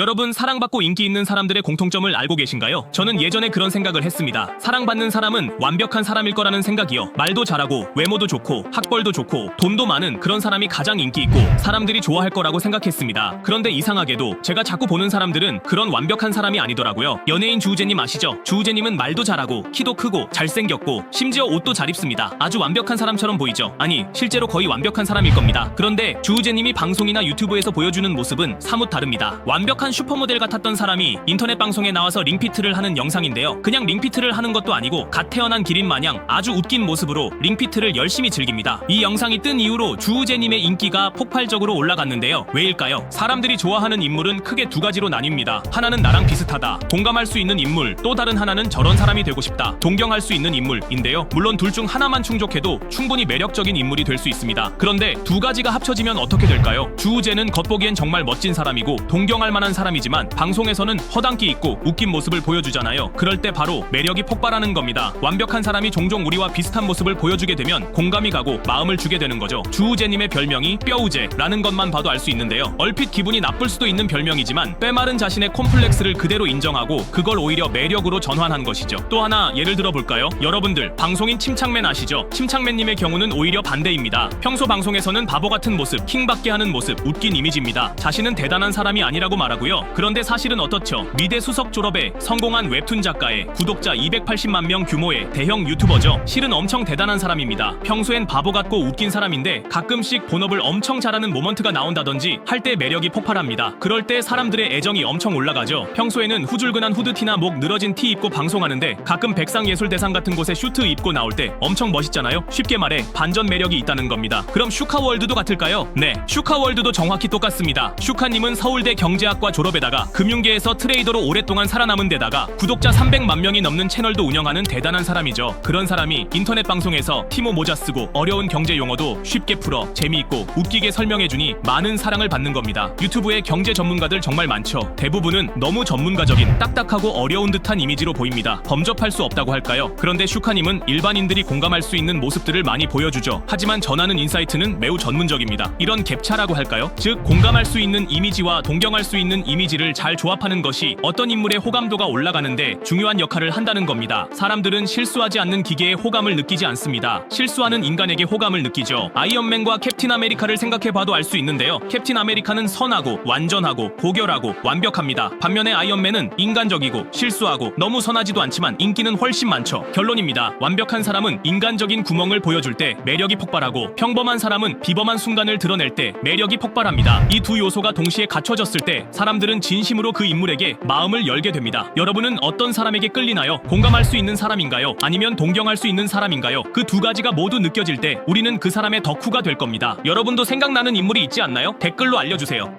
여러분 사랑받고 인기 있는 사람들의 공통점을 알고 계신가요? 저는 예전에 그런 생각을 했습니다. 사랑받는 사람은 완벽한 사람일 거라는 생각이요. 말도 잘하고 외모도 좋고 학벌도 좋고 돈도 많은 그런 사람이 가장 인기 있고 사람들이 좋아할 거라고 생각했습니다. 그런데 이상하게도 제가 자꾸 보는 사람들은 그런 완벽한 사람이 아니더라고요. 연예인 주우재님 아시죠? 주우재님은 말도 잘하고 키도 크고 잘생겼고 심지어 옷도 잘 입습니다. 아주 완벽한 사람처럼 보이죠? 아니 실제로 거의 완벽한 사람일 겁니다. 그런데 주우재님이 방송이나 유튜브에서 보여주는 모습은 사뭇 다릅니다. 완벽한 슈퍼모델 같았던 사람이 인터넷 방송에 나와서 링피트를 하는 영상인데요. 그냥 링피트를 하는 것도 아니고 갓 태어난 기린 마냥 아주 웃긴 모습으로 링피트를 열심히 즐깁니다. 이 영상이 뜬 이후로 주우재님의 인기가 폭발적으로 올라갔는데요. 왜일까요? 사람들이 좋아하는 인물은 크게 두 가지로 나뉩니다. 하나는 나랑 비슷하다. 공감할 수 있는 인물. 또 다른 하나는 저런 사람이 되고 싶다. 동경할 수 있는 인물인데요. 물론 둘 중 하나만 충족해도 충분히 매력적인 인물이 될 수 있습니다. 그런데 두 가지가 합쳐지면 어떻게 될까요? 주우재는 겉보기엔 정말 멋진 사람이고 동경할 만한 사람 이지만 방송에서는 허당끼 있고 웃긴 모습을 보여주잖아요. 그럴 때 바로 매력이 폭발하는 겁니다. 완벽한 사람이 종종 우리와 비슷한 모습을 보여주게 되면 공감이 가고 마음을 주게 되는 거죠. 주우재님의 별명이 뼈우재라는 것만 봐도 알 수 있는데요. 얼핏 기분이 나쁠 수도 있는 별명이지만 빼마른 자신의 콤플렉스를 그대로 인정하고 그걸 오히려 매력으로 전환한 것이죠. 또 하나 예를 들어 볼까요? 여러분들 방송인 침착맨 아시죠? 침착맨님의 경우는 오히려 반대입니다. 평소 방송에서는 바보 같은 모습, 킹받게 하는 모습, 웃긴 이미지입니다. 자신은 대단한 사람이 아니라고 말하고 요. 그런데 사실은 어떻죠? 미대 수석 졸업에 성공한 웹툰 작가에 구독자 280만 명 규모의 대형 유튜버죠. 실은 엄청 대단한 사람입니다. 평소엔 바보 같고 웃긴 사람인데 가끔씩 본업을 엄청 잘하는 모먼트가 나온다든지 할 때 매력이 폭발합니다. 그럴 때 사람들의 애정이 엄청 올라가죠. 평소에는 후줄근한 후드티나 목 늘어진 티 입고 방송하는데 가끔 백상예술대상 같은 곳에 슈트 입고 나올 때 엄청 멋있잖아요. 쉽게 말해 반전 매력이 있다는 겁니다. 그럼 슈카월드도 같을까요? 네, 슈카월드도 정확히 똑같습니다. 슈카님은 서울대 경제학과 졸업에다가 금융계에서 트레이더로 오랫동안 살아남은 데다가 구독자 300만 명이 넘는 채널도 운영하는 대단한 사람이죠. 그런 사람이 인터넷 방송에서 티모 모자 쓰고 어려운 경제 용어도 쉽게 풀어 재미있고 웃기게 설명해주니 많은 사랑을 받는 겁니다. 유튜브에 경제 전문가들 정말 많죠. 대부분은 너무 전문가적인 딱딱하고 어려운 듯한 이미지로 보입니다. 범접할 수 없다고 할까요? 그런데 슈카님은 일반인들이 공감할 수 있는 모습들을 많이 보여주죠. 하지만 전하는 인사이트는 매우 전문적입니다. 이런 갭차라고 할까요? 즉 공감할 수 있는 이미지와 동경할 수 있는 이미지를 잘 조합하는 것이 어떤 인물의 호감도가 올라가는데 중요한 역할을 한다는 겁니다. 사람들은 실수하지 않는 기계에 호감을 느끼지 않습니다. 실수하는 인간에게 호감을 느끼죠. 아이언맨과 캡틴 아메리카를 생각해봐도 알 수 있는데요. 캡틴 아메리카는 선하고 완전하고 고결하고 완벽합니다. 반면에 아이언맨은 인간적이고 실수하고 너무 선하지도 않지만 인기는 훨씬 많죠. 결론입니다. 완벽한 사람은 인간적인 구멍을 보여줄 때 매력이 폭발하고 평범한 사람은 비범한 순간을 드러낼 때 매력이 폭발합니다. 이 두 요소가 동시에 갖춰졌을 때 사람들은 진심으로 그 인물에게 마음을 열게 됩니다. 여러분은 어떤 사람에게 끌리나요? 공감할 수 있는 사람인가요? 아니면 동경할 수 있는 사람인가요? 그 두 가지가 모두 느껴질 때 우리는 그 사람의 덕후가 될 겁니다. 여러분도 생각나는 인물이 있지 않나요? 댓글로 알려주세요.